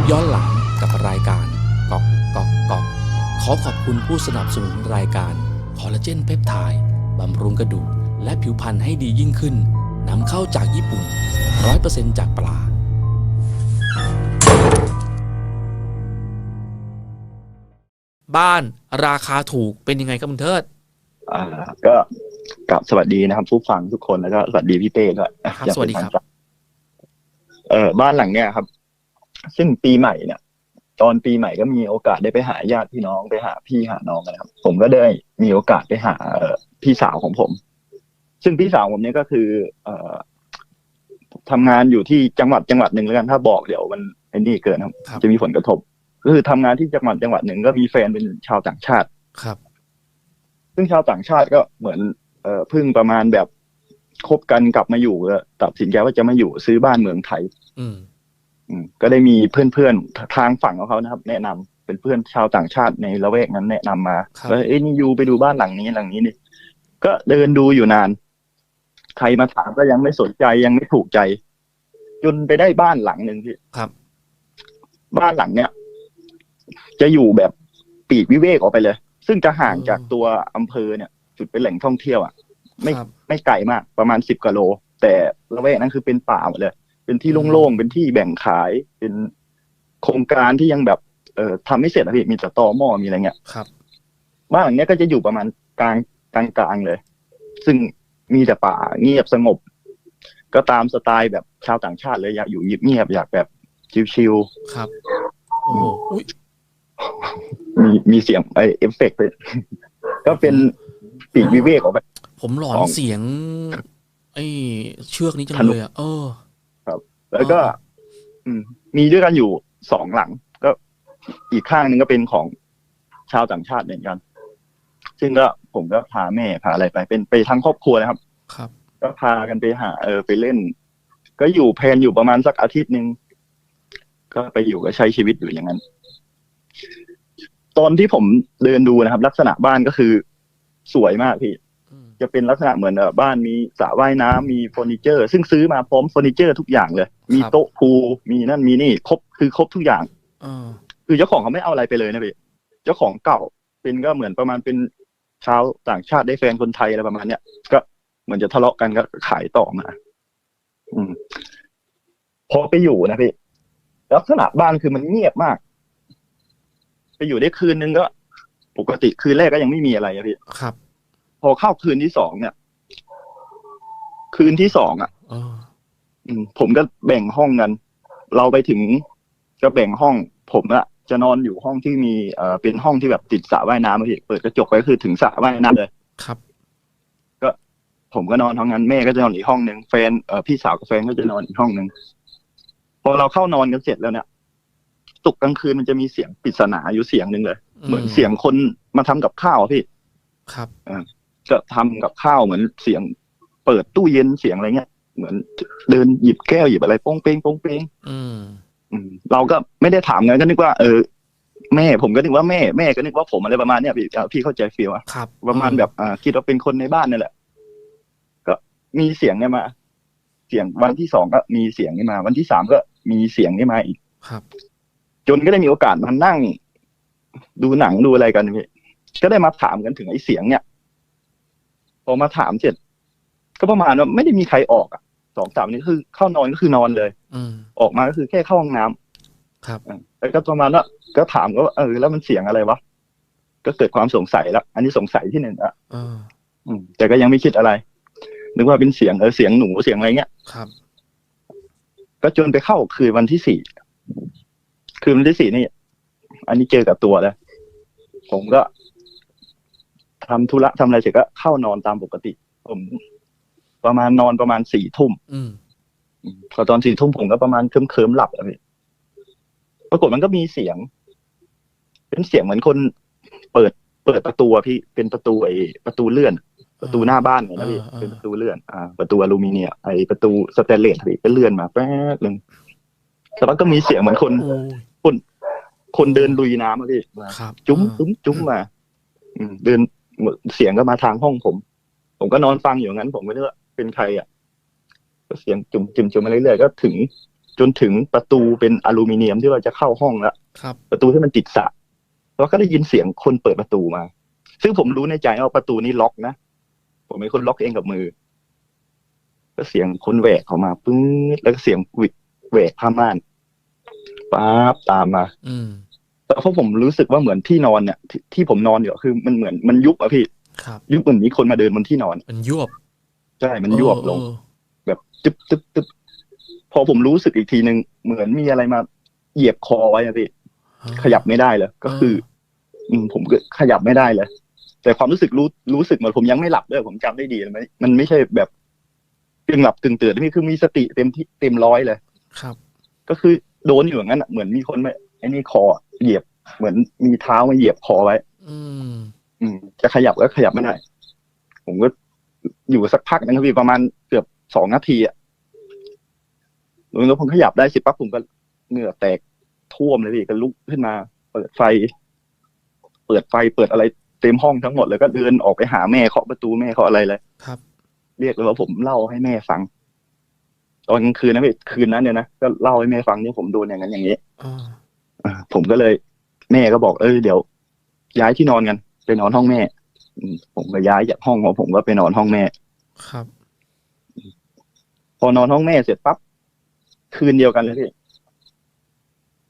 ปย้อนหลังกับรายการกอกกอกกอกขอขอบคุณผู้สนับสนุนรายการคอลลาเจนเพปไทด์บำรุงกระดูกและผิวพรรณให้ดียิ่งขึ้นนำเข้าจากญี่ปุ่น 100%จากปลาบ้านราคาถูกเป็นยังไงครับคุณเทิด อ่า ก็กลับสวัสดีนะครับ ผู้ฟังทุกคนแล้วก็สวัสดีพี่เต้ด้วยครับอย่างสวัสดีครับเป็นทางการเออบ้านหลังเนี้ยครับ ซึ่งปีใหม่เนี่ยตอนปีใหม่ก็มีโอกาสได้ไปหาญาติพี่น้องไปหาพี่หาน้องกันนะครับ ผมก็ได้มีโอกาสไปหาเอ่อพี่สาวของผม ซึ่งพี่สาวผมเนี่ยก็คือ เอ่อทำงานอยู่ที่จังหวัดจังหวัดหนึ่งแล้วกันถ้าบอกเดี๋ยวมันไอ้นี่เกินครับครับจะมีผลกระทบก็คือทำงานที่จังหวัดจังหวัดหนึ่งก็มีแฟนเป็นชาวต่างชาติครับ ซึ่งชาวต่างชาติก็เหมือน เอ่อเพึ่งประมาณแบบคบกันกลับมาอยู่ก็ตัดสินใจว่าจะมาอยู่ซื้อบ้านเมืองไทย อืมอืม ก็ได้มีเพื่อนๆทางฝั่งของเขานะครับ แนะนำเป็นเพื่อนชาวต่างชาติในละแวกนั้นแนะนำมาครับว่าเอ้ยนี่ยูไปดูบ้านหลังนี้หลังนี้นี่ก็เดินดูอยู่นาน ใครมาถามก็ยังไม่สนใจยังไม่ถูกใจ จนไปได้บ้านหลังหนึ่งพี่ครับ บ้านหลังเนี้ยจะอยู่แบบปีกวิเวกออกไปเลย ซึ่งจะห่างอืมจากตัวอำเภอเนี่ย จุดเป็นแหล่งท่องเที่ยวอะ ไม่ครับไม่ไกลมาก ประมาณสิบกิโล แต่ละแวกนั้นคือเป็นป่าหมดเลย เป็นที่อืมโล่งๆเป็นที่แบ่งขาย เป็นโครงการที่ยังแบบเอ่อทำไม่เสร็จอะพี่มีแต่ตอหม้อมีอะไรเงี้ยครับบ้านหลังเนี้ยก็จะอยู่ประมาณกลางกลางกลางๆเลย ซึ่งมีแต่ป่าเงียบสงบ ก็ตามสไตล์แบบชาวต่างชาติเลยอยากอยู่เงียบๆอยากแบบชิลครับโอ้โหอุ๊ยๆมีมีเสียงไอเอฟเฟกต์เลยก็เป็นปีกวิเวกออกไปผมหลอนของเสียง ไอ้เชือกนี้จังทะลุเลยอะเออ แล้วก็อ๋ออืม มีด้วยกันอยู่สองหลัง ก็อีกข้างหนึ่งก็เป็นของชาวต่างชาติเหมือนกัน ซึ่งก็ผมก็พาแม่พาอะไรไป เป็นไปทั้งครอบครัวนะครับ ครับ ก็พากันไปหา เออไปเล่น ก็อยู่แพลนอยู่ประมาณสักอาทิตย์หนึ่งก็ไปอยู่ก็ใช้ชีวิตอยู่อย่างนั้น ตอนที่ผมเดินดูนะครับ ลักษณะบ้านก็คือ สวยมากพี่อืม จะเป็นลักษณะเหมือนเอ่อบ้านมีสระว่ายน้ำมีเฟอร์นิเจอร์ ซึ่งซื้อมาพร้อมเฟอร์นิเจอร์ทุกอย่างเลย มีโต๊ะพูลมีนั่นมีนี่ครบคือครบทุกอย่างเออคือเจ้าของเขาไม่เอาอะไรไปเลยนะพี่เจ้าของเก่าเป็นก็เหมือนประมาณเป็นชาวต่างชาติได้แฟนคนไทยอะไรประมาณเนี้ยก็เหมือนจะทะเลาะกันก็ขายต่อมา อืม พอไปอยู่นะพี่ลักษณะบ้านคือมันเงียบมาก ไปอยู่ได้คืนนึงก็ ปกติคืนแรกก็ยังไม่มีอะไรอะพี่ครับ พอเข้าคืนที่สองเนี่ย คืนที่สองอะเอออืมผมก็แบ่งห้องกัน เราไปถึงก็แบ่งห้อง ผมอะจะนอนอยู่ห้องที่มีเอ่อเป็นห้องที่แบบติดสระว่ายน้ำอะพี่เปิดกระจกไปก็คือถึงสระว่ายน้ำเลยครับผมก็นอนห้องนั้นแม่ก็จะนอนอีกห้องหนึ่งแฟนเอ่อพี่สาวกับแฟนก็จะนอนอีกห้องหนึ่งพอเราเข้านอนกันเสร็จแล้วเนี่ยตกกลางคืนมันจะมีเสียงปริศนาอยู่เสียงหนึ่งเลย เหมือนเสียงคนมาทำกับข้าวอะพี่ ครับ ก็ทำกับข้าวเหมือนเสียง เปิดตู้เย็นเสียงอะไรเงี้ย เหมือนเดินหยิบแก้วหยิบอะไรโป้งเป้งโป้งเป้งอืมอืมเราก็ไม่ได้ถามไงก็นึกว่าเออ แม่ผมก็นึกว่าแม่แม่ก็นึกว่าผมอะไรประมาณเนี้ยพี่อะพี่เข้าใจฟีลอะครับประมาณแบบอ่าคิดว่าเป็นคนในบ้านนั่นแหละ ก็มีเสียงเนี่ยมา เสียงวันที่สองก็มีเสียงนี่มา วันที่สามก็มีเสียงนี่มาอีกครับ จนก็ได้มีโอกาสมานั่ง ดูหนังดูอะไรกันพี่ก็ได้มาถามกันถึงไอ้เสียงเนี่ยพ อมาถามเสร็จก็ประมาณว่าไม่ได้มีใครออกอะสองสามนี้คือเข้านอนก็คือนอนเลย อืมออกมาก็คือแค่เข้าห้องน้ำครับอะแล้วก็ประมาณว่าก็ถามก็ว่าเออแล้วมันเสียงอะไรวะก็เกิดความสงสัยแล้วอันนี้สงสัยที่หนึ่งอะเอออืมแต่ก็ยังไม่คิดอะไรนึกว่าเป็นเสียงเออเสียงหนูเสียงอะไรเงี้ยครับ ก็จนไปเข้าคืนวันที่สี่คืนวันที่สี่นี่ อันนี้เจอกับตัวแล้วผมก็ ทำธุระทำอะไรเสร็จก็เข้านอนตามปกติ ผม ประมาณนอนประมาณสี่ทุ่มอืมอืมพอตอนสี่ทุ่มผมก็ประมาณเคลิ้มเคลิมๆหลับอะพี่ปรากฏมันก็มีเสียง เป็นเสียงเหมือนคนเปิด เปิดประตูอะพี่เป็นประตูไอประตูเลื่อน ประตูหน้าบ้านเนี่ยนะพี่อ่าอ่าเป็นประตูเลื่อน อ่า ประตูอลูมิเนียมไอประตูสแตนเลสพี่ก็เลื่อนมาแป๊บหนึ่งแต่ว่าก็มีเสียงเหมือนคนโอ้ยคนเดินลุยน้ำอะพี่มาครับจุ้มอ่าจุ้มจุ้มมาอืมเดิน เสียงก็มาทางห้องผม ผมก็นอนฟังอยู่งั้น ผมไม่รู้ว่าเป็นใครอะ ก็เสียงจุ่มจุ่มจุ่มมาเรื่อยๆก็ถึง จนถึงประตูเป็นอลูมิเนียมที่เราจะเข้าห้องแล้วครับ ประตูที่มันติดสระแล้วก็ได้ยินเสียงคนเปิดประตูมา ซึ่งผมรู้ในใจว่าประตูนี้ล็อกนะผมเป็นคนล็อกเองกับมือ ก็เสียงคนแหวกเข้ามาปึ้งแล้วก็เสียงวิดแหวกผ้าม่านป๊าบตามมา อืม แล้วเพราะผมรู้สึกว่าเหมือนที่นอนเนี่ยที่ที่ผมนอนอยู่อะคือมันเหมือนมันยุบอะพี่ครับยุบเหมือนมีคนมาเดินบนที่นอน มันยวบใช่มันยวบลงเออแบบตึ๊บตึ๊บตึ๊บพอผมรู้สึกอีกทีหนึ่งเหมือนมีอะไรมาเหยียบคอไว้อะพี่เออขยับไม่ได้เลยก็คือ อืมผมก็ขยับไม่ได้เลย แต่ความรู้สึกรู้รู้สึกเหมือนผมยังไม่หลับด้วยผมจำได้ดีเลยมันมันไม่ใช่แบบกึ่งหลับกึ่งตื่นนี่คือมีสติเต็มที่เต็มร้อยเลยครับ ก็คือโดนอยู่อย่างนั้นอะเหมือนมีคนมา ไอ้นี่คอเหยียบเหมือนมีเท้ามาเหยียบคอไว้ อืม อืม จะขยับก็ขยับไม่ได้ ผมก็อยู่สักพักนึงครับพี่ประมาณเกือบสองนาทีอะแล้วผมขยับได้เสิปั๊บผมก็เหงื่อแตกท่วมเลยพี่ก็ลุกขึ้นมา เปิดไฟ เปิดไฟเปิดอะไรเต็มห้องทั้งหมดเลยก็เดินออกไปหาแม่เคาะประตูแม่เคาะอะไรเลยครับ เรียกเลยว่าผมเล่าให้แม่ฟัง ตอนกลางคืนนะพี่คืนนั้นเนี่ยนะก็เล่าให้แม่ฟังเนี่ยผมโดนอย่างนั้นอย่างนี้อ่าอ่า ผมก็เลย แม่ก็บอกเออเดี๋ยว ย้ายที่นอนกันไปนอนห้องแม่อืมผมก็ย้ายจากห้องของผมก็ไปนอนห้องแม่ ครับ พอนอนห้องแม่เสร็จปั๊บคืนเดียวกันเลยพี่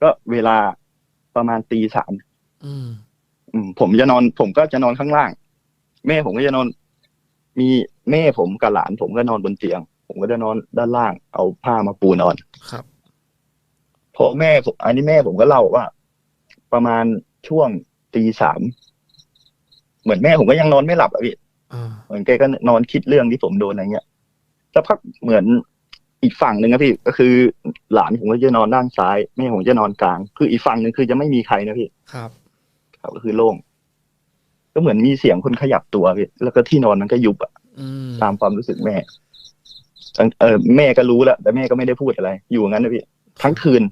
ก็เวลาประมาณตีสามอืมอืมผมจะนอน ผมก็จะนอนข้างล่าง แม่ผมก็จะนอน มีแม่ผมกับหลาน ผมก็นอนบนเตียง ผมก็จะนอนด้านล่าง เอาผ้ามาปูนอน ครับ พอแม่ผมอันนี้แม่ผมก็เล่าว่า ประมาณช่วงตีสามเหมือนแม่ผมก็ยังนอนไม่หลับอะพี่อ่าเหมือนแกก็นอนคิดเรื่องที่ผมโดนอะไรเงี้ยสักพักเหมือนอีกฝั่งหนึ่งนะพี่ก็คือ หลานผมก็จะนอนด้านซ้ายแม่ผมจะนอนกลาง คืออีกฝั่งหนึ่งคือจะไม่มีใครนะพี่ครับครับก็คือโล่งก็เหมือนมีเสียงคนขยับตัวพี่แล้วก็ที่นอนมันก็ยุบอะอืมตามความรู้สึกแม่ทั้งเออแม่ก็รู้แล้วแต่แม่ก็ไม่ได้พูดอะไร อยู่อย่างนั้นนะพี่ทั้งคืน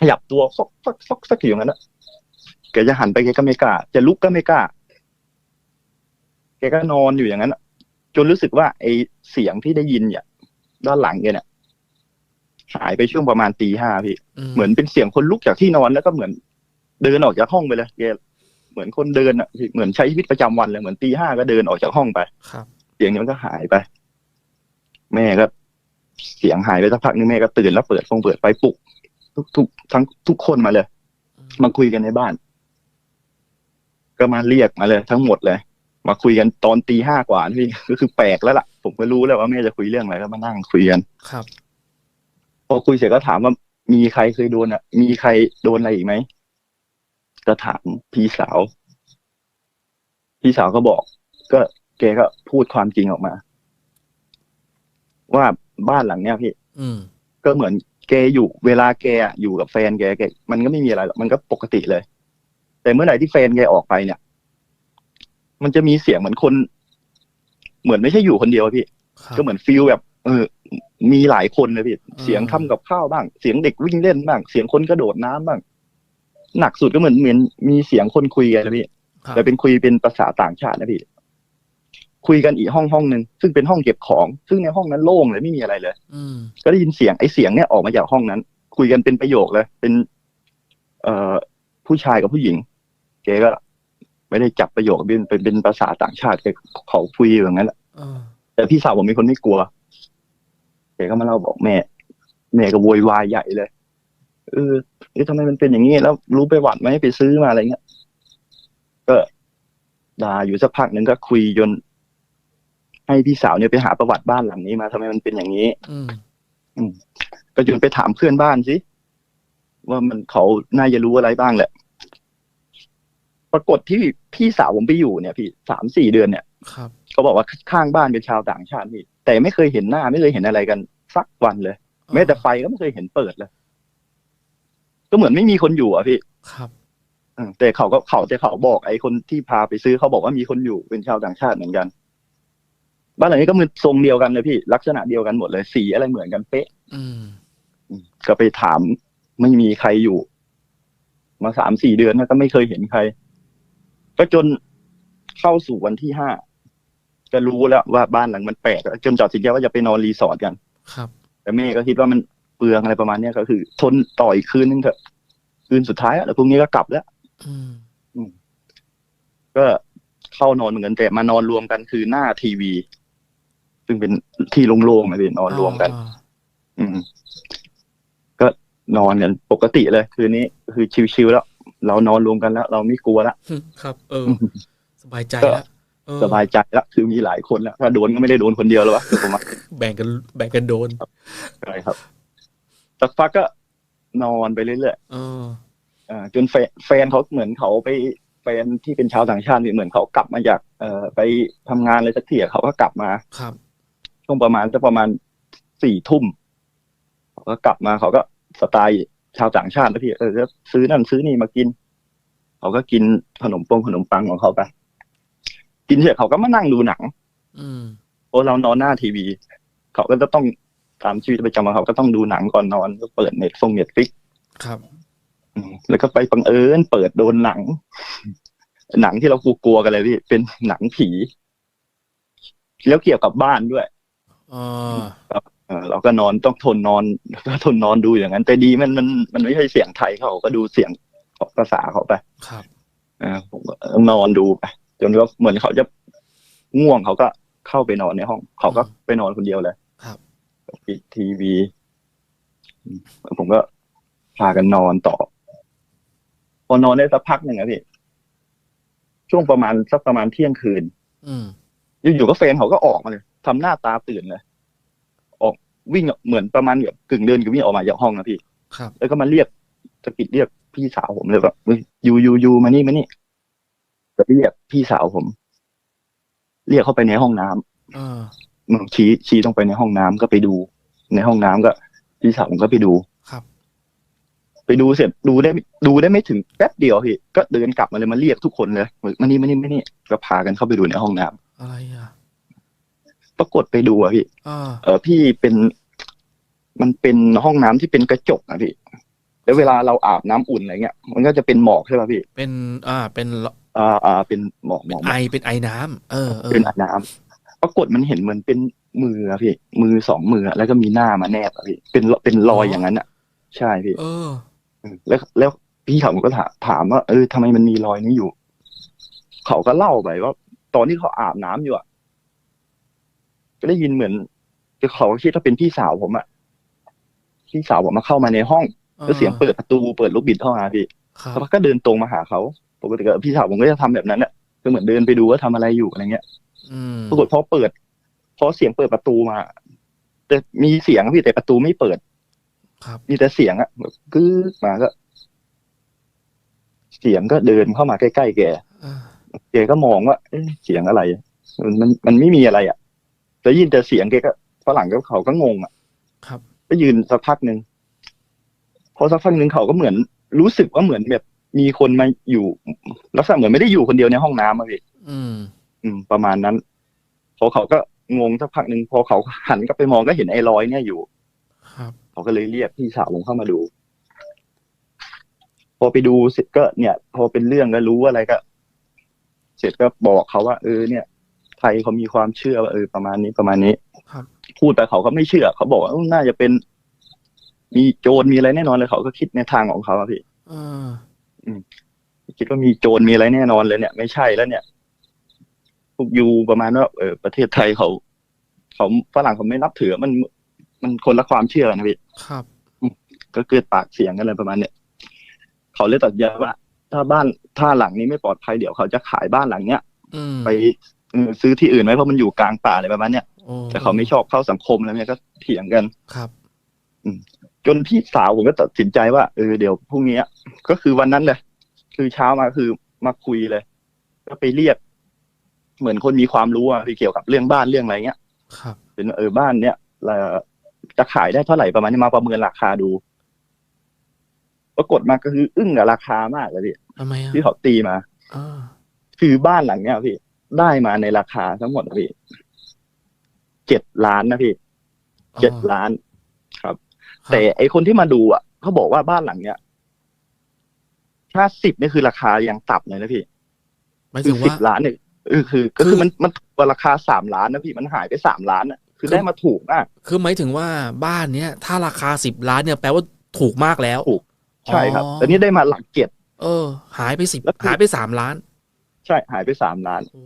ขยับตัวซอกซอกซอกซอกอยู่อย่างนั้นอะแกจะหันไปแกก็ไม่กล้า จะลุกก็ไม่กล้า แกก็นอนอยู่อย่างนั้นอะจนรู้สึกว่าไอเสียงที่ได้ยินเนี่ยด้านหลังแกเนี่ยหายไปช่วงประมาณตีห้าพี่ เหมือนเป็นเสียงคนลุกจากที่นอนแล้วก็เหมือน เดินออกจากห้องไปเลยแกเหมือนคนเดินอะพี่เหมือนใช้ชีวิตประจำวันเลยเหมือนตีห้าก็เดินออกจากห้องไปครับ เสียงนี้มันก็หายไป แม่ก็เสียงหายไปสักพักนึงแม่ก็ตื่นแล้วเปิดฟงเปิดไฟปลุก ทุกทุกทั้งทุกคนมาเลย มาคุยกันในบ้าน ก็มาเรียกมาเลย ทั้งหมดเลย มาคุยกันตอนตีห้ากว่าพี่ก็คือแปลกแล้วล่ะ ผมก็รู้แล้วว่าแม่จะคุยเรื่องอะไรก็มานั่งคุยกันครับ พอคุยเสร็จก็ถามว่ามีใครเคยโดนอะ มีใครโดนอะไรอีกไหมก็ถามพี่สาว พี่สาวก็บอก ก็แกก็พูดความจริงออกมา ว่าบ้านหลังเนี้ยพี่อืมก็เหมือน แกอยู่เวลาแกอะอยู่กับแฟนแกแกมันก็ไม่มีอะไรหรอกมันก็ปกติเลย แต่เมื่อไหร่ที่แฟนแกออกไปเนี่ย มันจะมีเสียงเหมือนคน เหมือนไม่ใช่อยู่คนเดียวอะพี่ครับก็เหมือนฟิลแบบ เออ มีหลายคนเลยพี่อ่าเสียงทำกับข้าวบ้าง เสียงเด็กวิ่งเล่นบ้าง เสียงคนกระโดดน้ำบ้าง หนักสุดก็เหมือนเหมือนมีเสียงคนคุยกันนะพี่ครับแต่เป็นคุยเป็นภาษาต่างชาตินะพี่ คุยกันอีกห้องห้องหนึ่งซึ่งเป็นห้องเก็บของ ซึ่งในห้องนั้นโล่งเลยไม่มีอะไรเลย อืมก็ได้ยินเสียงไอ้เสียงเนี่ยออกมาจากห้องนั้น คุยกันเป็นประโยคเลย เป็น เอ่อผู้ชายกับผู้หญิงแกก็ไม่ได้จับประโยคเป็นเป็นเป็นภาษาต่างชาติแกเขาคุยอย่างนั้นแหละอ่าแต่พี่สาวผมเป็นคนไม่กลัวแกก็มาเล่าบอกแม่ แม่ก็โวยวายใหญ่เลยเออเอ๊ะทำไมมันเป็นอย่างนี้แล้วรู้ไปหวัดไหมไปซื้อมาอะไรเงี้ยก็ด่าอยู่สักพักหนึ่งก็คุยจน ให้พี่สาวเนี่ยไปหาประวัติบ้านหลังนี้มาทำไมมันเป็นอย่างนี้อืมก็จนไปถามเพื่อนบ้านสิว่ามันเขาน่าจะรู้อะไรบ้างแหละ ปรากฏที่พี่สาวผมไปอยู่เนี่ย พี่สามสี่เดือนเนี่ยครับ เขาบอกว่าข้างบ้านเป็นชาวต่างชาติพี่แต่ไม่เคยเห็นหน้าไม่เคยเห็นอะไรกันสักวันเลย แม้แต่ไฟก็ไม่เคยเห็นเปิดเลย ก็เหมือนไม่มีคนอยู่อะพี่ครับอืมแต่เขาก็เขาแต่เขาบอกไอ้คนที่พาไปซื้อเขาบอกว่ามีคนอยู่เป็นชาวต่างชาติเหมือนกัน บ้านหลังนี้ก็มือทรงเดียวกันเลยพี่ ลักษณะเดียวกันหมดเลย สีอะไรเหมือนกันเป๊ะอืมอืมก็ไปถามไม่มีใครอยู่ มาสามสี่เดือนแล้วก็ไม่เคยเห็นใคร ก็จนเข้าสู่วันที่ห้าก็รู้แล้วว่าบ้านหลังมันแปลกแล้วจนตัดสินใจว่าจะไปนอนรีสอร์ทกัน ครับ แต่แม่ก็คิดว่ามันเปลืองอะไรประมาณเนี้ยก็คือ ทนต่ออีกคืนนึงเถอะ คืนสุดท้ายอะแล้วพรุ่งนี้ก็กลับแล้วอืมก็เข้านอนเหมือนกันแต่มานอนรวมกันคือหน้าทีวี ซึ่งเป็นที่โล่งๆนะพี่นอนรวมกันอ่าอืม ก็นอนกันปกติเลย คืนนี้คือชิวๆแล้ว เรานอนรวมกันแล้ว เราไม่กลัวแล้วครับ เออ สบายใจก็แล้วเออสบายใจแล้วคือมีหลายคนแล้วถ้าโดนก็ไม่ได้โดนคนเดียวแล้ววะผมว่าแบ่งกันแบ่งกันโดนใช่ครับสักพักก็นอนไปเรื่อยเออๆอ่าจนแฟนแฟนเขาเหมือนเขาไปแฟนที่เป็นชาวต่างชาตินี่เหมือนเขากลับมาจาก เอ่อไปทำงานอะไรสักทีอะเขาก็กลับมาครับ ช่วงประมาณจะประมาณสี่ทุ่มเขาก็กลับมาเขาก็สไตล์ชาวต่างชาตินะพี่เออก็ซื้อนั่นซื้อนี่มากิน เขาก็กินขนมปงขนมปังของเขาไปกินเสร็จเขาก็มานั่งดูหนัง อืมเพราะเรานอนหน้าทีวี เขาก็จะต้องตามชีวิตประจำวันเขาก็ต้องดูหนังก่อนนอนก็เปิดเน็ตฟงเน็ตฟิกครับแล้วก็ไปบังเอิญเปิดโดนหนัง หนังที่เรากลัวๆกันเลยพี่เป็นหนังผี แล้วเกี่ยวกับบ้านด้วย เออเออเราก็นอนต้องทนนอนก็ทนนอนดูอย่างนั้น แต่ดีมันมันมันไม่ใช่เสียงไทยเขาก็ดูเสียงของภาษาเขาไปครับเออผมก็นอนดูไปจนก็เหมือนเขาจะง่วงเขาก็เข้าไปนอนในห้อง เขาก็ไปนอนคนเดียวเลย ครับปิดทีวีอืมผมก็พากันนอนต่อ พอนอนได้สักพักหนึ่งอะพี่ช่วงประมาณสักประมาณเที่ยงคืน อืมอยู่ๆก็แฟนเขาก็ออกมาเลย ทำหน้าตาตื่นเลยออกวิ่งเหมือนประมาณแบบกึ่งเดินกึ่งวิ่งออกมาจากห้องนะพี่ครับแล้วก็มาเรียกสะกิดเรียกพี่สาวผมเลยแบบเฮ้ยยูยูยูมานี่มานี่ก็เรียกพี่สาวผม เรียกเข้าไปในห้องน้ำเออมึงชี้ชี้ต้องไปในห้องน้ำก็ไปดู ในห้องน้ำก็ พี่สาวผมก็ไปดูครับ ไปดูเสร็จดูได้ดูได้ไม่ถึงแป๊บเดียวพี่ก็เดินกลับมาเลยมาเรียกทุกคนเลยมานี่มานี่มานี่ก็พากันเข้าไปดูในห้องน้ำอะไรอะ ปรากฏไปดูอะพี่อ่าเออพี่เป็น มันเป็นห้องน้ำที่เป็นกระจกนะพี่ แล้วเวลาเราอาบน้ำอุ่นอะไรเงี้ย มันก็จะเป็นหมอกใช่ป่ะพี่ เป็น อ่า เป็น อ่า อ่า เป็นหมอกหมอกหมไออกเป็นไอน้ำเออเออเป็นอาบน้ำปรากฏมันเห็นเหมือนเป็นมืออะพี่ มือสองมืออะแล้วก็มีหน้ามาแนบอะพี่ เป็น เป็นรอยอย่างนั้นอะใช่พี่ เออ แล้ว แล้วพี่เขาก็ถามถามว่า เออทำไมมันมีรอยนี้อยู่ เขาก็เล่าไปว่า ตอนที่เขาอาบน้ำอยู่อะ ก็ได้ยินเหมือนเขาก็คิดว่าเป็นพี่สาวผมอะพี่สาวผมมาเข้ามาในห้องแล้วเสียงเปิดประตูเปิดลูกบิดเข้ามาพี่ครับแล้วก็เดินตรงมาหาเขาปกติก็พี่สาวผมก็จะทำแบบนั้นแหละคือเหมือนเดินไปดูว่าทำอะไรอยู่อะไรเงี้ยอืมปรากฏพอเปิดพอเสียงเปิดประตูมา แต่มีเสียงพี่แต่ประตูไม่เปิด ครับ มีแต่เสียงอะแบบกึ๊กมาก็ เสียงก็เดินเข้ามาใกล้ๆแกอ่าแกก็มองว่าเอ๊ะเสียงอะไรมันมันมันไม่มีอะไรอะ แต่ยินแต่เสียงแกก็ฝรั่งก็เขาก็งงอะครับก็ยืนสักพักหนึ่งพอสักพักหนึ่งเขาก็เหมือน รู้สึกว่าเหมือนแบบมีคนมาอยู่ลักษณะเหมือนไม่ได้อยู่คนเดียวในห้องน้ำอะพี่อืม อืม ประมาณนั้น พอเขาก็งงสักพักหนึ่งพอเขาหันกลับไปมองก็เห็นไอ้รอยเนี่ยอยู่ ครับ เขาก็เลยเรียกพี่สาวผมเข้ามาดู พอไปดูเสร็จก็เนี่ย พอเป็นเรื่องก็รู้อะไรก็ เสร็จก็บอกเขาว่าเออเนี่ย ไทยเขามีความเชื่อว่าเออประมาณนี้ประมาณนี้ครับพูดไปเขาก็ไม่เชื่อ เขาบอกว่าเออน่าจะเป็น มีโจรมีอะไรแน่นอนเลยเขาก็คิดในทางของเขาอะพี่เออคิดว่ามีโจรมีอะไรแน่นอนเลยเนี่ย ไม่ใช่แล้วเนี่ยพวกยูประมาณว่าเออประเทศไทยเขาเขาฝรั่งเขาไม่นับถือมัน มันคนละความเชื่อนะพี่ครับก็เกิดปากเสียงกันอะไรประมาณเนี้ยเขาเลยตัดสินใจว่า ถ้าบ้านถ้าหลังนี้ไม่ปลอดภัยเดี๋ยวเขาจะขายบ้านหลังเนี้ยอืมไปเออ ซื้อที่อื่นไว้เพราะมันอยู่กลางป่าอะไรประมาณเนี้ยโอ้แต่เขาไม่ชอบเข้าสังคมแล้วเนี่ยก็เถียงกันครับจนพี่สาวผมก็ตัดสินใจว่าเออเดี๋ยวพรุ่งนี้ก็คือวันนั้นเลยคือเช้ามาคือมาคุยเลย ก็ไปเรียก เหมือนคนมีความรู้อะที่เกี่ยวกับเรื่องบ้านเรื่องอะไรเงี้ยครับ เป็นว่าเออบ้านเนี้ยเราจะขายได้เท่าไหร่ประมาณนี้มาประเมินราคาดูปรากฏมาก็คือ อึ้งกับราคามากเลยพี่ทำไมอะที่เขาตีมาอ่าคือบ้านหลังเนี้ยพี่ ได้มาในราคาทั้งหมดอะพี่เจ็ดล้านนะพี่เจ็ดล้านครับ แต่ไอคนที่มาดูอะเขาบอกว่าบ้านหลังเนี้ยถ้าสิบนี่คือราคายังต่ำเลยนะพี่หมายคืถึองสิว่าบล้านเนี่ยเออคือ ก็คืคืออมันมันถูกกว่าราคาสามล้านนะพี่มันหายไปสามล้านอะคือได้มาถูกมาก คือหมายถึงว่าบ้านเนี้ย ถ้าราคาสิบล้านเนี่ยแปลว่าถูกมากแล้วถูกใช่ครับอ๋อแต่นี่ได้มาหลักเจ็ดเออ หายไปสิบแล้วคือหายไปสามล้าน ใช่หายไปสามล้านโอ้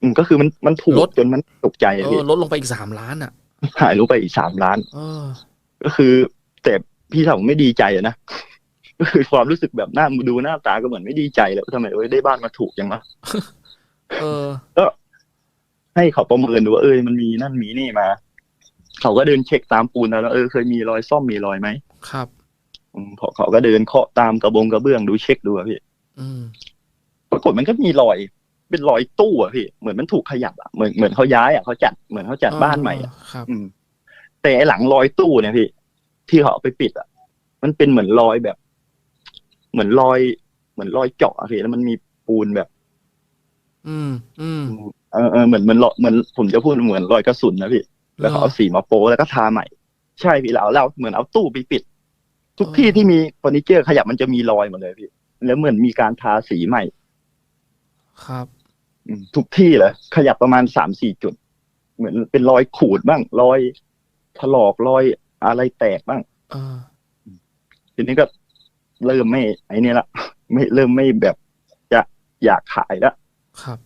อืมก็คือมันมันถูกลดจนมันตกใจเออะอพี่ลดลงไปอีกสามล้านอะ หายรู้ไปอีกสามล้าน เออ ก็คือแต่พี่สาวผมไม่ดีใจอะนะ ก็คือความรู้สึกแบบหน้าดูหน้าตาก็เหมือนไม่ดีใจเลยว่าทำไมเอ้ยได้บ้านมาถูกจังวะเออก็ให้เขาประเมินดูว่าเอ้ยมันมีนั่นมีนี่มา เขาก็เดินเช็คตามปูนแล้วเออเคยมีรอยซ่อมมีรอยไหมครับ อืมพอเขาก็เดินเคาะตามกระบงกระเบื้องดูเช็คดูอะพี่ อืม ปรากฏมันก็มีรอย เป็นรอยตู้อะพี่เหมือนมันถูกขยับอะเหมือนเหมือนเขาย้ายอะเขาจัดเหมือนเขาจัดบ้านใหม่อะครับ อืม แต่ไอ้หลังรอยตู้เนี่ยพี่ ที่เขาเอาไปปิดอะมันเป็นเหมือนรอยแบบ เหมือนรอย เหมือนรอยเจาะอะพี่แล้วมันมีปูนแบบ อืม อืม เออเออเหมือนเหมือนรอยเหมือนผมจะพูดเหมือนรอยกระสุนนะพี่ แล้วเขาเอาสีมาโปะแล้วก็ทาใหม่ ใช่พี่แล้วเราเหมือนเอาตู้ไปปิด ทุกที่ที่มีเฟอร์นิเจอร์ขยับมันจะมีรอยหมดเลยพี่ แล้วเหมือนมีการทาสีใหม่ ครับอืมทุกที่เลยขยับประมาณสามสี่จุด เหมือนเป็นรอยขูดบ้างรอยถลอกรอยอะไรแตกบ้างเออทีนี้ก็เริ่มไม่ไอ้นี่ละไม่เริ่มไม่แบบจะอยากขายละครับ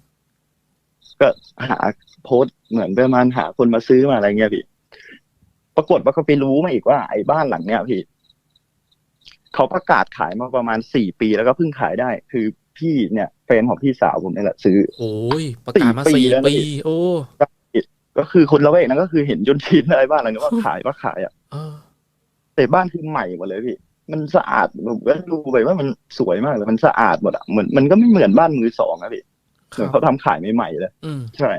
ก็หาโพสต์เหมือนประมาณหาคนมาซื้อมาอะไรเงี้ยพี่ ปรากฏว่าก็ไปรู้มาอีกว่าไอ้บ้านหลังเนี้ยพี่ เขาประกาศขายมาประมาณสี่ปีแล้วก็เพิ่งขายได้ คือพี่เนี่ยแฟนของพี่สาวผมเนี่ยแหละซื้อโอ้ยประกาศมาสี่สี่ปีแล้วนะปี โอ้ก็คือคนละเวกนั้นก็คือเห็นจนชินอะไรบ้านหลังนี้ว่าขายว่าขายอะเออแต่บ้านคือใหม่หมดเลยพี่มันสะอาดผมก็ดูไปว่ามันสวยมากเลยมันสะอาดหมดอะเหมือนมันก็ไม่เหมือนบ้านมือสองอะพี่คเหมือนรับเขาทำขายใหม่ๆเลยอืมใช่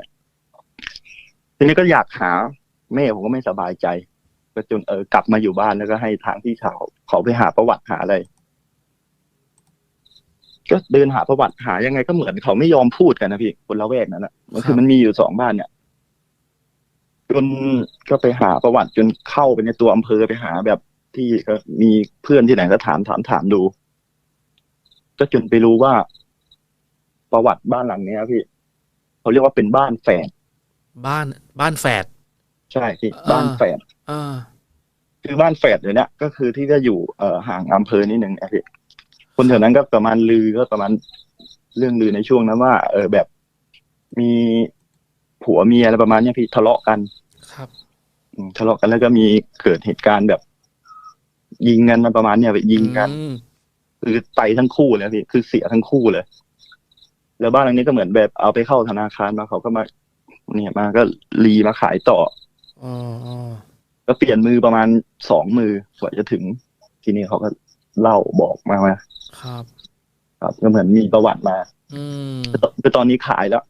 ทีนี้ก็อยากหาแม่ผมก็ไม่สบายใจ ก็จนเออกลับมาอยู่บ้านแล้วก็ให้ทางพี่สาวเขาไปหาประวัติหาอะไร ก็เดินหาประวัติหายังไงก็เหมือนเขาไม่ยอมพูดกันนะพี่คนละแวกนั้นอะมันคือมันมีอยู่สองบ้านเนี่ยจนก็ไปหาประวัติจนเข้าไปในตัวอำเภอไปหาแบบที่ก็มีเพื่อนที่ไหนก็ถามถามถามดู ก็จนไปรู้ว่า ประวัติบ้านหลังเนี้ยพี่เขาเรียกว่าเป็นบ้านแฝดบ้านบ้านแฝดใช่พี่อ่าบ้านแฝดอ่า คือบ้านแฝดเดี๋ยวนี้ก็คือที่จะอยู่เอ่อห่างอำเภอนิดนึงนะพี่คนแถวนั้นก็ประมาณลือก็ประมาณเรื่องลือในช่วงนั้นว่า เออแบบมีผัวเมียอะไรประมาณเนี้ยพี่ทะเลาะกันครับอืมทะเลาะกันแล้วก็มีเกิดเหตุการณ์แบบ ยิงกันมาประมาณเนี้ยไปยิงกันอืมคือไตทั้งคู่เลยพี่คือเสียทั้งคู่เลย แล้วบ้านหลังนี้ก็เหมือนแบบเอาไปเข้าธนาคารมาเขาก็มา เนี่ยมาก็รีมาขายต่ออ๋ออ๋อ ก็เปลี่ยนมือประมาณสองมือกว่าจะถึง ทีนี้เขาก็เล่าบอกมาว่าครับ ครับก็เหมือนมีประวัติมาอืมแต่ตแต่ตอนนี้ขายแล้ว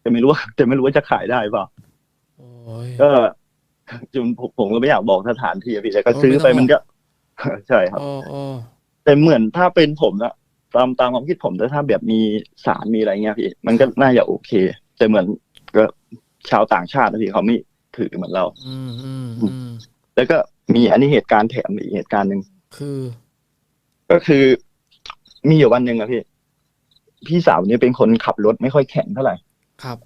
แต่ไม่รู้ว่าแต่ไม่รู้ว่าจะขายได้เปล่าโอ้ยก็จนผมผมก็ไม่อยากบอกสถานที่อะพี่แต่ก็เออซื้อไปไม่ต้องบอกมันก็ ใช่ครับอ๋ออ๋อแต่เหมือนถ้าเป็นผมนะตามตามความคิดผมแต่ถ้าแบบมีสารมีอะไรเงี้ยพี่ มันก็น่าจะโอเค แต่เหมือนก็ชาวต่างชาตินะพี่เขาไม่ ถือเหมือนเรา อืมอืมอืมแล้วก็มีอันนี้เหตุการณ์แถมอีกเหตุการณ์หนึ่งคือ ก็คือ มีอยู่วันหนึ่งอะพี่ พี่สาวเนี่ยเป็นคนขับรถไม่ค่อยแข็งเท่าไหร่ครับ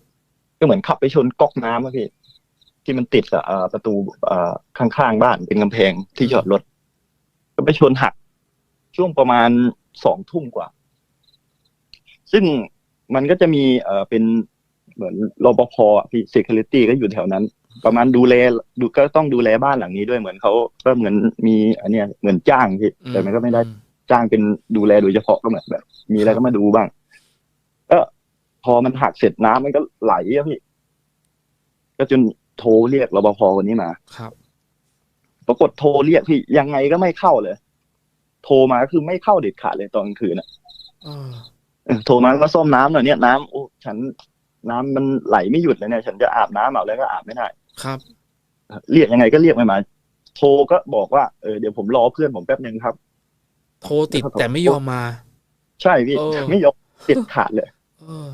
ก็เหมือนขับไปชนก๊อกน้ำอะพี่ที่มันติดกับเอ่อประตูเอ่อข้างๆบ้านเป็นกำแพงที่จอดรถ ก็ไปชนหัก ช่วงประมาณสองทุ่มกว่า ซึ่งมันก็จะมีเอ่อเป็นเหมือนรปภอะพี่ security ก็อยู่แถวนั้น ประมาณดูแลดูก็ต้องดูแลบ้านหลังนี้ด้วยเหมือนเขาก็เหมือนมี อันเนี้ยเหมือนจ้างพี่แต่มันก็ไม่ได้อืจ้างเป็นดูแลโดยเฉพาะก็เหมือนแบบ มีอะไรก็มาดูบ้างก็พอมันหักเสร็จน้ำมันก็ไหลอะพี่ ก็จนโทรเรียกรปภคนนี้มาครับปรากฏโทรเรียกพี่ยังไงก็ไม่เข้าเลย โทรมาก็คือไม่เข้าเด็ดขาดเลยตอนกลางคืนอะเออเออโทรมาก็ซ่อมน้ำหน่อยเนี่ยน้ำโอ้ฉันน้ำมันไหลไม่หยุดเลยเนี่ย ฉันจะอาบน้ำเอาแล้วก็อาบไม่ได้ ครับ เรียกยังไงก็เรียกไม่มา โทรก็บอกว่าเออเดี๋ยวผมรอเพื่อนผมแป๊บนึงครับ โทรติดแต่ไม่ยอมมา ใช่พี่เออไม่ยอมเด็ดขาดเลยเออ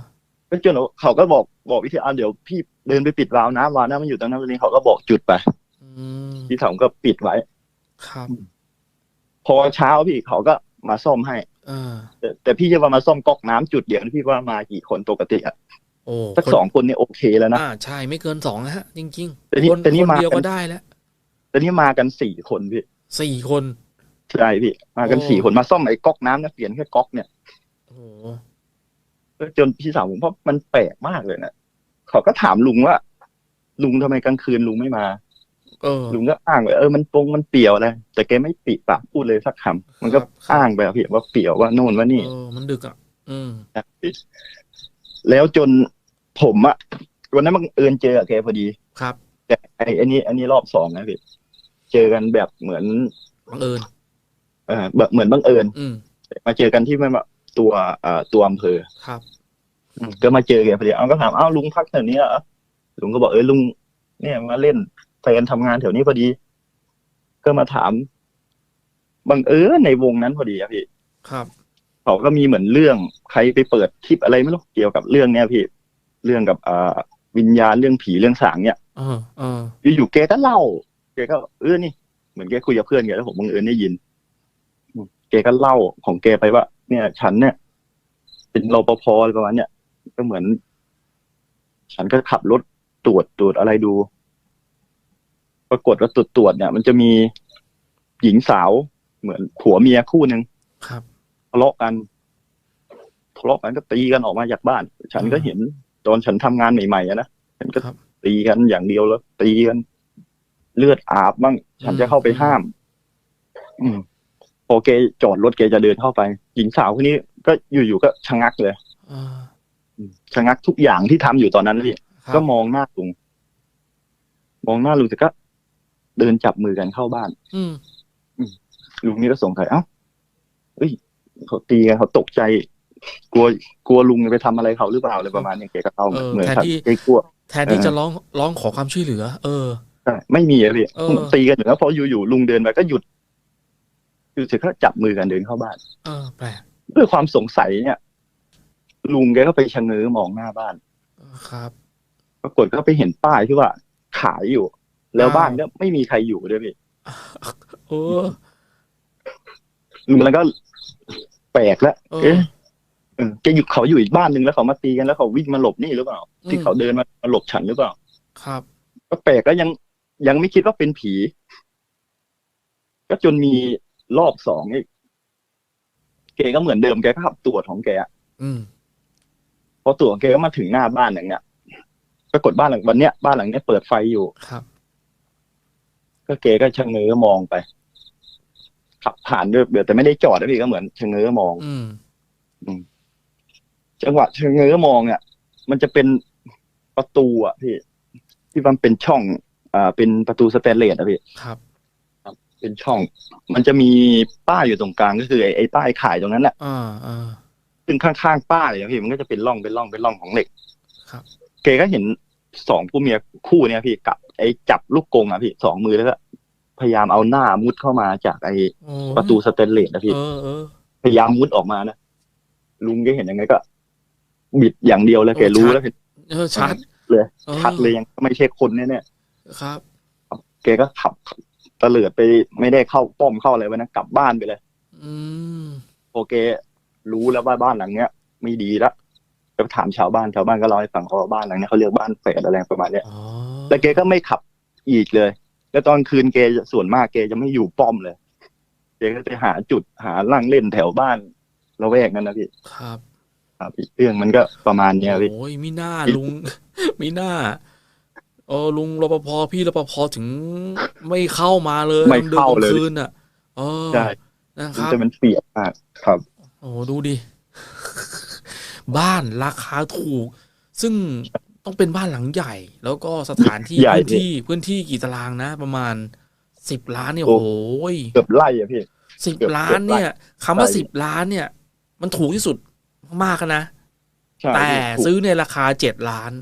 ก็จนเขาก็บอกบอกวิธีอะเดี๋ยวพี่เดินไปปิดวาล์วน้ำวาล์วน้ำมันอยู่ตรงนั้นตรงนี้เขาก็บอกจุดไปอืมพี่สาวก็ปิดไว้ ครับ พอเช้าพี่เขาก็มาซ่อมให้เออแต่แต่พี่จะว่ามาซ่อมก๊อกน้ำจุดเดียวนี่พี่ว่ามากี่คนปกติอะ โอ้สักคนสองคนเนี่ยโอเคแล้วนะอ่าใช่ไม่เกินสองนะฮะ จริงแต่นี่ๆคนแต่นี่คนมาเดียวกัก็นได้แล้วแต่นี่มากันสี่คนพี่สี่คนใช่พี่มากันโอ้สี่คนมาซ่อมไอ้ก๊อกน้ำนะเปลี่ยนแค่ก๊อกเนี่ยโอ้โหจนพี่สาวผมเพราะมันแปลกมากเลยนะเขาก็ถามลุงว่า ลุงทำไมกลางคืนลุงไม่มา เออ ลุงก็อ้างว่าเออมันปงมันเปี่ยวอะไรแต่แกไม่ปิปากพูดเลยสักคำมันก็ครับครับอ้างไปอะพี่ว่าเปี่ยวว่าโน่นว่านี่เออมันดึกอะ อืมแล้วจน ผมอะวันนั้นบังเอิญเจอกับแกพอดี ครับ แต่ไอ้อันนี้ อันนี้รอบสองนะพี่เจอกันแบบเหมือนบังเอิญเออแบบเหมือนบังเอิญอืมมาเจอกันที่ไม่ว่าตัวเอ่อตัวอำเภอครับ อืมก็มาเจอแกพอดีเอาก็ถามอ้าวลุงพักแถวนี้เหรอลุงก็บอกเออลุง เนี่ยมาเล่นแฟนทำงานแถวนี้พอดี ก็มาถามบังเอิญในวงนั้นพอดีอะพี่ ครับ เขาก็มีเหมือนเรื่องใครไปเปิดคลิปอะไรไม่รู้เกี่ยวกับเรื่องเนี้ยพี่ เรื่องกับอ่าวิญญาณเรื่องผีเรื่องสางเนี่ยเออเอออยู่ๆแกก็เล่าแกก็เออนี่เหมือนแกคุยกับเพื่อนแกแล้วผมบังเอิญได้ยินอืมแกก็เล่าของแกไปว่า เนี่ย ฉันเนี่ย เป็นรปภอะไรประมาณเนี้ยก็เหมือน ฉันก็ขับรถตรวจตรวจอะไรดู ปรากฏว่าตรวจตรวจเนี่ย มันจะมีหญิงสาวเหมือนผัวเมียคู่หนึ่งครับทะเลาะกันทะเลาะกันก็ตีกันออกมาจากบ้าน ฉันก็เห็น ตอนฉันทำงานใหม่ๆอะนะฉันก็ครับตีกันอย่างเดียวแล้ว ตีกันเลือดอาบบ้างฉันจะเข้าไปห้าม อืมพอแกจอดรถแกจะเดินเข้าไป หญิงสาวคนนี้ก็อยู่ๆก็ชะงักเลยเอออืมชะงักทุกอย่างที่ทำอยู่ตอนนั้นพี่ ครับก็มองหน้าลุง มองหน้าลุงแต่ก็ เดินจับมือกันเข้าบ้าน อืมลุงนี่ก็สงสัยเอ้าเอ้ยเขาตีกันเขาตกใจ กลัวกลัวลุงไปทำอะไรเขาหรือเปล่าอะไรประมาณนี้แกก็เล่าเออเหมือนแทนครับที่แกกลัวแทนที่เออจะร้องร้องขอความช่วยเหลือ เออใช่ไม่มีอะพี่เออตีกันอยู่แล้วพออยู่ๆลุงเดินไปก็หยุดหยุดเสร็จก็จับมือกันเดินเข้าบ้านเออแปลกด้วยความสงสัยเนี่ย ลุงแกก็ไปชะเง้อมองหน้าบ้านเออครับปรากฏก็ไปเห็นป้ายที่ว่า ขายอยู่ แล้วอ้าวบ้านก็ไม่มีใครอยู่ด้วยพี่เออลุงแล้วก็แปลกแล้วเออเอ๊ะ เออแกอยู่เขาอยู่อีกบ้านหนึ่งแล้วเขามาตีกันแล้วเขาวิ่งมาหลบนี่หรือเปล่าที่เขาเดินมามาหลบฉันหรือเปล่า ครับ ก็แปลกก็ยังยังไม่คิดว่าเป็นผี ก็จนมีรอบสองอีกแกก็เหมือนเดิมแกก็ขับตรวจของแกอะอืม พอตรวจของแกก็มาถึงหน้าบ้านหลังเนี้ยปรากฏบ้านหลังวันเนี้ยบ้านหลังเนี้ยเปิดไฟอยู่ ครับ ก็แกก็ชะเง้อมองไป ขับผ่านด้วยเดี๋ยวแต่ไม่ได้จอดนะพี่ก็เหมือนชะเง้อมอง อืม จังหวะชะเง้อมองอะมันจะเป็นประตูอะพี่ที่มันเป็นช่อง อ่า เป็นประตูสแตนเลสอะพี่ครับเป็นช่อง มันจะมีป้ายอยู่ตรงกลางก็คือไอ้ไอ้ป้ายขายตรงนั้นแหละอ่าอ่าซึ่งข้างๆป้ายอะพี่มันก็จะเป็นร่องเป็นร่องเป็นร่องของเหล็กครับแกก็เห็นสองผู้เมียคู่เนี่ยพี่กับ ไอ้จับลูกกรงอะพี่สองมือแล้วก็พยายามเอาหน้ามุดเข้ามาจากไอ้โอ้ประตูสแตนเลสนะพี่เออเออพยายามมุดออกมานะลุงแกเห็นยังไงก็ บิดอย่างเดียวแล้วแกรู้แล้วเห็นเออชัดเลยออชัดเลยยังไม่ใช่คนแน่ครับๆแกก็ขับตะเลิดไปไม่ได้เข้าป้อมเข้าอะไรไว้นะกลับบ้านไปเลย อืมโอเค รู้แล้วว่าบ้านหลังเนี้ยไม่ดีละก็ถามชาวบ้านชาวบ้านก็เล่าให้ฟังเขาว่าบ้านหลังเนี้ยเขาเรียกบ้านแฝดอะไรประมาณเนี้ยอ๋อแต่แกก็ไม่ขับอีกเลย แล้วตอนคืนแกส่วนมากแกจะไม่อยู่ป้อมเลยแกก็จะหาจุดหาล่างเล่นแถวบ้านละแวกนั้นนะพี่ครับ ครับพี่เรื่องมันก็ประมาณเนี้ยพี่ โอ้ยมีหน้าลุง มีหน้าเออลุงรปภพี่รปภถึงไม่เข้ามาเลยไม่เข้าเลย ดึกกลางคืนอะเออใช่นะครับแต่มันเปียกมากครับ โอ้ดูดิ บ้านราคาถูก ซึ่งต้องเป็นบ้านหลังใหญ่ แล้วก็สถานที่ใหญ่พื้นที่พื้นที่กี่ตารางนะ ประมาณสิบล้านเนี่ยโอ้ โอ้ยเกือบไล่อะพี่ สิบเกือบล้านเนี่ยคำว่าใช่ สิบล้านเนี่ย มันถูกที่สุด มากๆนะใช่แต่พี่ซื้อในราคาเจ็ดล้าน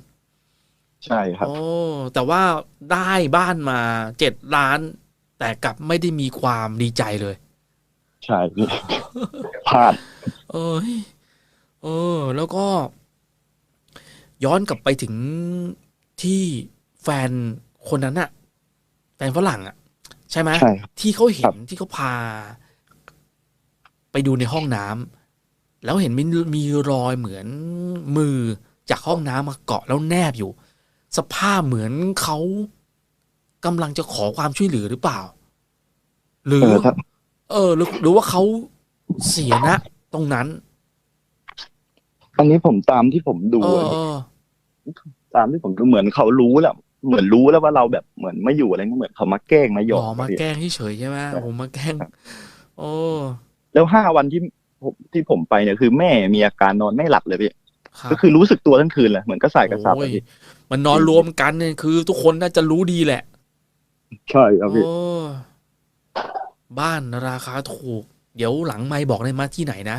ใช่ครับ โอ้แต่ว่าได้บ้านมาเจ็ดล้าน แต่กลับไม่ได้มีความดีใจเลย ใช่พี่พลาดเอ้ยเออ แล้วก็ ย้อนกลับไปถึงที่แฟนคนนั้นอะแฟนฝรั่งอะใช่ไหมใช่ครับที่เขาเห็ครันบที่เขาพา ไปดูในห้องน้ำ แล้วเห็นมีมีรอยเหมือนมือจากห้องน้ำมาเกาะแล้วแนบอยู่ สภาพเหมือนเขากำลังจะขอความช่วยเหลือหรือเปล่า หรือ เออถ้าเออหรือหรือว่าเขาเสียนะ ตรงนั้น อันนี้ผมตามที่ผมดู เออเออตามที่ผมดูเหมือนเขารู้แหละเหมือนรู้แล้วว่าเราแบบเหมือนไม่อยู่อะไรเงี้ยเหมือนเขามาแกล้งมาหยหออกมาพี่แกล้งเฉยๆใช่ไหมผมมาแกล้งครับโอ้แล้วห้าวันที่ผม ที่ผมไปเนี่ยคือแม่มีอาการนอนไม่หลับเลยพี่ครับก็คือรู้สึกตัวทั้งคืนเลยเหมือนก็ใส่กระสับโอ้อะยพี่มันนอนรวมกันเนี่ยคือ ทุกคนน่าจะรู้ดีแหละ ใช่ครับพี่โอ้บ้านราคาถูก เดี๋ยวหลังไม่บอกได้มาที่ไหนนะ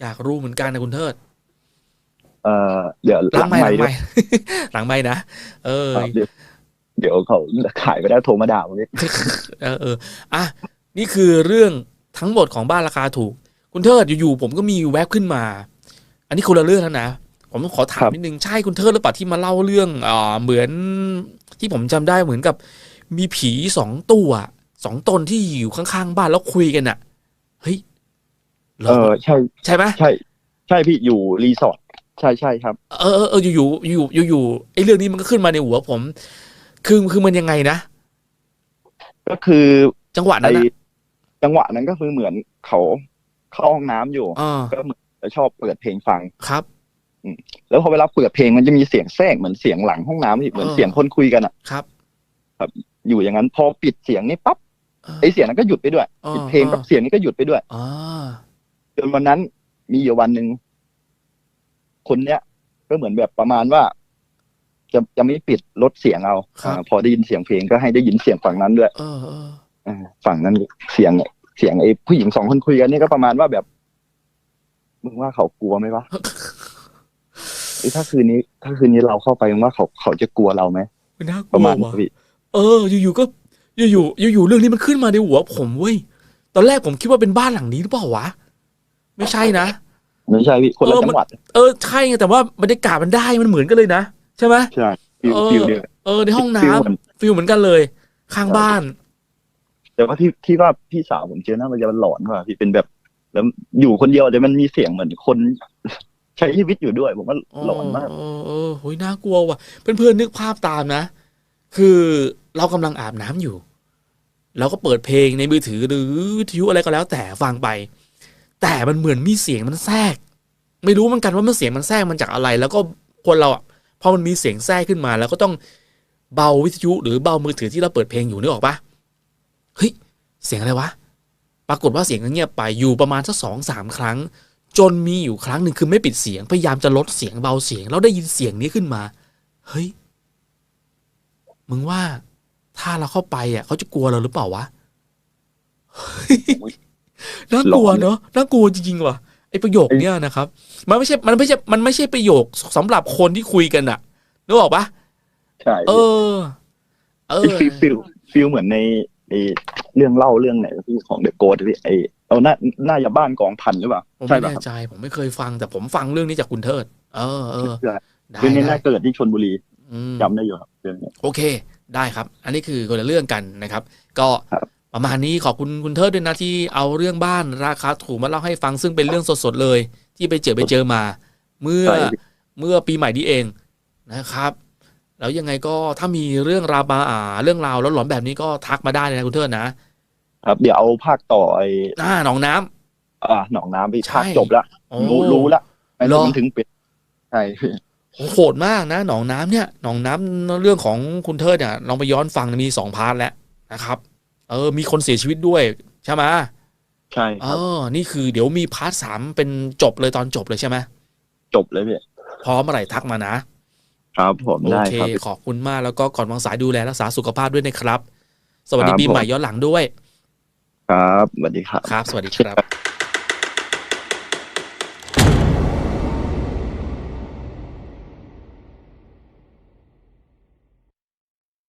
อยากรู้เหมือนกันนะคุณเทิดเอ่อเดี๋ยวหลังไม่หลังด้วไม่ยหลังไม่นะเออครับเดี๋ยวเดี๋ยวเขาขายไปได้โทรมาด่าผมพี่เออเอออะนี่คือเรื่อง ทั้งหมดของบ้านราคาถูก คุณเทิดอยู่ๆผมก็มีแวบขึ้นมา อันนี้คนละเรื่องแล้วนะ ผมต้องขอถามนิดนึงใช่คุณเทิดหรือเปล่าที่มาเล่าเรื่องอ่าเหมือนที่ผมจำได้เหมือนกับ มีผีสองตัวสองตนที่อยู่ข้างๆบ้านแล้วคุยกันอะเฮ้ยหรเออใช่ ใช่ไหมใช่ ใช่พี่อยู่รีสอร์ทใช่ใช่ครับ เออเออเอออยู่ๆอยู่อยู่อยู่ๆไอ้เรื่องนี้มันก็ขึ้นมาในหัวผม คือคือมันยังไงนะก็คือจังหวะไอนั้นอะ จังหวะนั้นก็คือเหมือนเขาเข้าห้องน้ำอยู่อ่าก็เหมือนจะชอบเปิดเพลงฟังครับแล้วพอเวลาเปิดเพลงมันจะมีเสียงแทรกเหมือนเสียงหลังห้องน้ำพี่เหมือนเออเสียงคนคุยกันอะครับ อยู่อย่างนั้นพอปิดเสียงนี่ปั๊บเออไอเสียงนั้นก็หยุดไปด้วยเออปิดเพลงปั๊บเสียงนี้ก็หยุดไปด้วยอ่าจนวันนั้นมีอยู่วันหนึ่งคนเนี้ยก็เหมือนแบบประมาณว่า จะจะไม่ปิดลดเสียงเอาอาพอได้ยินเสียงเพลงก็ให้ได้ยินเสียงฝั่งนั้นด้วยเออเอออ่าฝั่งนั้นเสียง เสียงไอ้ผู้หญิงสองคนคุยกันนี่ก็ประมาณว่าแบบ มึงว่าเขากลัวไหมวะไอ้ยถ้าคืนนี้ ถ้าคืนนี้เราเข้าไปมึงว่าเขาเขาจะกลัวเราไหมมันน่ากประลัวมาณว่ะนี้พี่เออ อยู่ๆก็ อยู่ๆอยู่ๆเรื่องนี้มันขึ้นมาในหัวผมเว้ยตอนแรกผมคิดว่าเป็นบ้านหลังนี้หรือเปล่าวะไม่ใช่นะไม่ใช่พี่คนละเออมันจังหวัดเออใช่ไงแต่ว่าบรรยากาศมันได้มันเหมือนกันเลยนะใช่ไหมใช่ฟิลเออฟิลเดียวเออในห้องน้ำฟิลเหมือนฟิลเหมือนกันเลย ข้างบ้าน แต่ว่าที่ที่ว่าพี่สาวผมเจอหน้ามันจะหลอนกว่าพี่เป็นแบบแล้วอยู่คนเดียวแต่มันมีเสียงเหมือนคนใช้ชีวิตอยู่ด้วย ผมว่าหลอนมากเออเออโหยน่ากลัวว่ะเพื่อนๆนึกภาพตามนะ คือเรากำลังอาบน้ำอยู่เราก็เปิดเพลงในมือถือหรือวิทยุอะไรก็แล้วแต่ฟังไป แต่มันเหมือนมีเสียงมันแทรก ไม่รู้เหมือนกันว่ามันเสียงมันแทรกมันจากอะไร แล้วก็คนเราอะพอมันมีเสียงแทรกขึ้นมา แล้วก็ต้องเบาวิทยุหรือเบามือถือที่เราเปิดเพลงอยู่นึกออกปะ เสียงอะไรวะ ปรากฏว่าเสียงก็เงียบไปอยู่ประมาณสักสองสามครั้ง จนมีอยู่ครั้งหนึ่งคือไม่ปิดเสียง พยายามจะลดเสียงเบาเสียง แล้วได้ยินเสียงนี้ขึ้นมา เฮ้ย มึงว่า ถ้าเราเข้าไปอะเขาจะกลัวเราหรือเปล่าวะเฮ้ยน่ากลัวเนอะน่ากลัวจริงๆว่ะไอประโยคเนี้ยนะครับ มันไม่ใช่ มันไม่ใช่ มันไม่ใช่ประโยคสำหรับคนที่คุยกันอะนึกออกปะใช่ เออ เออฟิลฟิลฟิลเหมือนใน ไอเรื่องเล่าเรื่องไหนพี่ของเดอะโกดพี่ไอเอาหน้าหน้าอย่าบ้านกองพันหรือเปล่าผมใช่ไม่ป่ะแน่ครับใจผมไม่เคยฟังแต่ผมฟังเรื่องนี้จากคุณเทิด เออเออใช่ได้เรื่องนี้ได้น่าเกิดที่ชนบุรีอืมจำได้อยู่ครับเรื่องนี้โอเค ได้ครับ อันนี้คือคนละเรื่องกันนะครับ ก็ครับประมาณนี้ขอบคุณคุณเทิดด้วยนะที่เอาเรื่องบ้านราคาถูกมาเล่าให้ฟังซึ่งเป็นเรื่องสดๆเลย ที่ไปเจอไปเจอมา เมื่อใช่เมื่อปีใหม่นี้เองนะครับ แล้วยังไงก็ถ้ามีเรื่องราวมาอ่า เรื่องราวแล้วหลอนๆแบบนี้ก็ทักมาได้เลยนะคุณเทิดนะครับ เดี๋ยวเอาภาคต่อไออ่าหนองน้ำอ่าหนองน้ำพี่ใช่ภาคจบแล้วโอ้รู้รู้ละไอ้เหรอมันถึงเป็นใช่พี่โอ้โหดมากนะหนองน้ำเนี่ยหนองน้ำเรื่องของคุณเทิดเนี่ยลองไปย้อนฟังมีสองพาร์ทแล้วนะครับ เออ มีคนเสียชีวิตด้วยใช่ไหมใช่เอครับอ นี่คือเดี๋ยวมีพาร์ทสามเป็นจบเลยตอนจบเลยใช่ไหมจบเลยพี่พร้อมเมื่อไหร่ทักมานะ ครับผมโอได้เคครับขอบคุณมากแล้วก็ก่อนวางสายดูแลรักษาสุขภาพด้วยนะครับ สวัสดีครับปีใหม่ผมย้อนหลังด้วย ครับสวัสดีครับครับ สวัสดีครับ